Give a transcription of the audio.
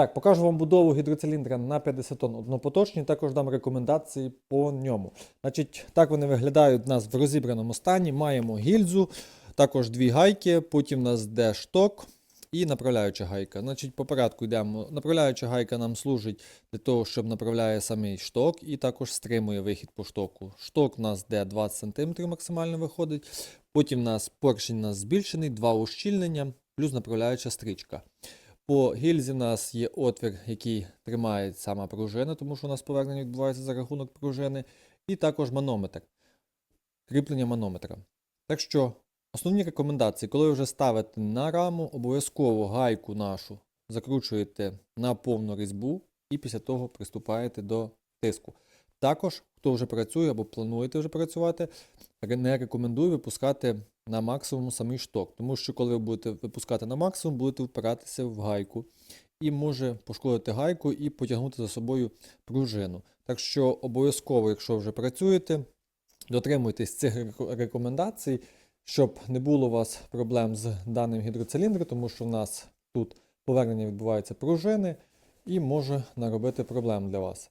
Так, покажу вам будову гідроциліндра на 50 тонн однопоточні, також дам рекомендації по ньому. Значить, так вони виглядають у нас в розібраному стані. Маємо гільзу, також дві гайки, потім у нас йде шток і направляюча гайка. Значить, по порядку йдемо. Направляюча гайка нам служить для того, щоб направляє самий шток і також стримує вихід по штоку. Шток у нас йде 20 см максимально виходить. Потім у нас поршень у нас збільшений, два ущільнення, плюс направляюча стрічка. По гільзі в нас є отвір, який тримає сама пружина, тому що у нас повернення відбувається за рахунок пружини, і також манометр, кріплення манометра. Так що, основні рекомендації, коли ви вже ставите на раму, обов'язково гайку нашу закручуєте на повну різьбу і після того приступаєте до тиску. Також, хто вже працює або плануєте вже працювати, не рекомендую випускати на максимум самий шток, тому що коли ви будете випускати на максимум, будете впиратися в гайку і може пошкодити гайку і потягнути за собою пружину. Так що обов'язково, якщо вже працюєте, дотримуйтесь цих рекомендацій, щоб не було у вас проблем з даним гідроциліндром, тому що в нас тут повернення відбувається пружини і може наробити проблем для вас.